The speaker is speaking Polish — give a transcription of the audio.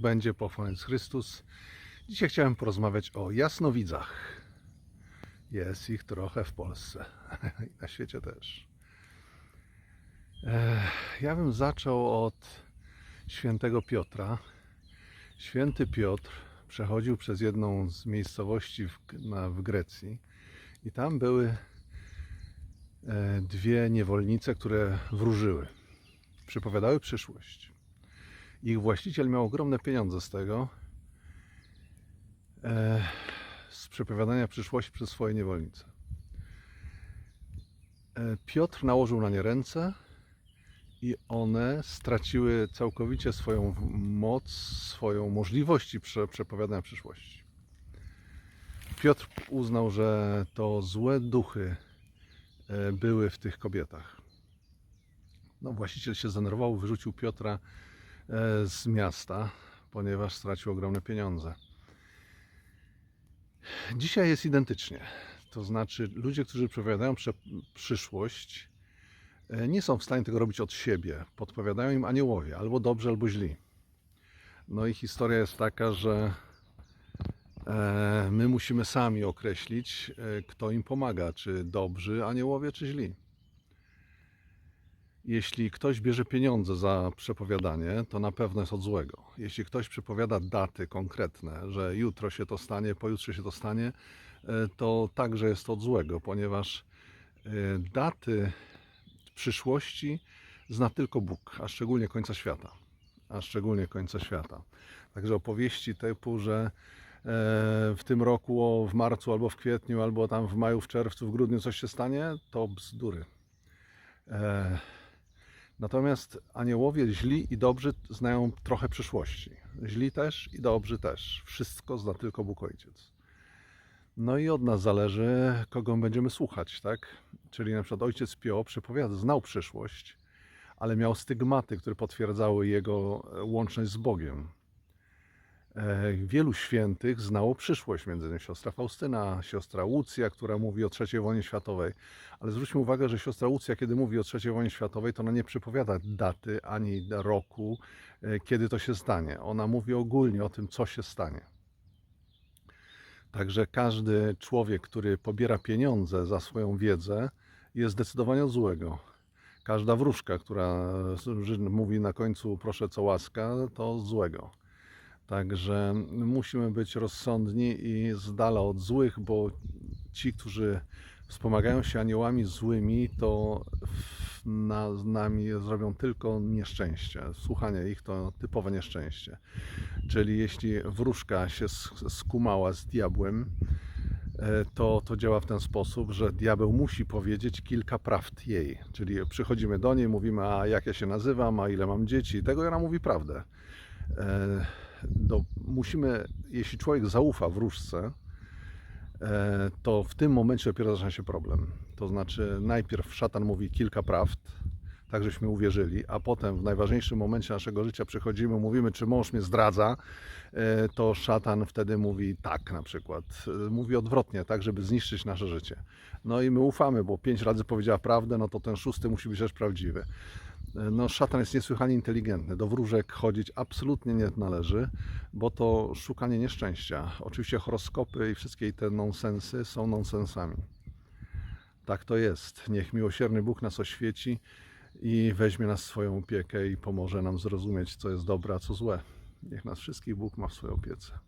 będzie pochwalony Chrystus. Dzisiaj chciałem porozmawiać o jasnowidzach. Jest ich trochę w Polsce i na świecie też. Ja bym zaczął od świętego Piotra. Święty Piotr przechodził przez jedną z miejscowości w, na, w Grecji i tam były e, dwie niewolnice, które wróżyły. Przypowiadały przyszłość. Ich właściciel miał ogromne pieniądze z tego, e, z przepowiadania przyszłości przez swoje niewolnice. E, Piotr nałożył na nie ręce i one straciły całkowicie swoją moc, swoją możliwości prze, przepowiadania przyszłości. Piotr uznał, że to złe duchy e, były w tych kobietach. No, właściciel się zdenerwował, wyrzucił Piotra z miasta, ponieważ stracił ogromne pieniądze. Dzisiaj jest identycznie. To znaczy, ludzie, którzy przepowiadają prze- przyszłość, e, nie są w stanie tego robić od siebie. Podpowiadają im aniołowie, albo dobrzy, albo źli. No i historia jest taka, że e, my musimy sami określić, e, kto im pomaga, czy dobrzy aniołowie, czy źli. Jeśli ktoś bierze pieniądze za przepowiadanie, to na pewno jest od złego. Jeśli ktoś przepowiada daty konkretne, że jutro się to stanie, pojutrze się to stanie, e, to także jest od złego, ponieważ e, daty przyszłości zna tylko Bóg, a szczególnie końca świata. A szczególnie końca świata. Także opowieści typu, że e, w tym roku, o, w marcu albo w kwietniu, albo tam w maju, w czerwcu, w grudniu coś się stanie, to bzdury. Natomiast aniołowie źli i dobrzy znają trochę przyszłości. Źli też i dobrzy też. Wszystko zna tylko Bóg Ojciec. No i od nas zależy, kogo będziemy słuchać, tak? Czyli na przykład ojciec Pio przepowiada, znał przyszłość, ale miał stygmaty, które potwierdzały jego łączność z Bogiem. E, Wielu świętych znało przyszłość, między innymi siostra Faustyna, siostra Łucja, która mówi o III wojnie światowej. Ale zwróćmy uwagę, że siostra Łucja, kiedy mówi o III wojnie światowej, to ona nie przepowiada daty ani roku, e, kiedy to się stanie. Ona mówi ogólnie o tym, co się stanie. Także każdy człowiek, który pobiera pieniądze za swoją wiedzę, jest zdecydowanie złego. Każda wróżka, która mówi na końcu proszę co łaska, to złego. Także musimy być rozsądni i z dala od złych, bo ci, którzy wspomagają się aniołami złymi, to na, z nami zrobią tylko nieszczęście. Słuchanie ich to typowe nieszczęście. Czyli jeśli wróżka się skumała z diabłem, e, to, to działa w ten sposób, że diabeł musi powiedzieć kilka prawd jej. Czyli przychodzimy do niej, mówimy, a jak ja się nazywam, a ile mam dzieci, tego ona mówi prawdę. Do, musimy, jeśli człowiek zaufa wróżce, e, to w tym momencie dopiero zaczyna się problem. To znaczy, najpierw szatan mówi kilka prawd, tak żeśmy uwierzyli, a potem w najważniejszym momencie naszego życia przychodzimy, mówimy, czy mąż mnie zdradza, e, to szatan wtedy mówi tak na przykład. E, Mówi odwrotnie, tak, żeby zniszczyć nasze życie. No i my ufamy, bo pięć razy powiedziała prawdę, no to ten szósty musi być też prawdziwy. No, szatan jest niesłychanie inteligentny. Do wróżek chodzić absolutnie nie należy, bo to szukanie nieszczęścia. Oczywiście horoskopy i wszystkie te nonsensy są nonsensami. Tak to jest. Niech miłosierny Bóg nas oświeci i weźmie nas w swoją opiekę i pomoże nam zrozumieć, co jest dobre, a co złe. Niech nas wszystkich Bóg ma w swojej opiece.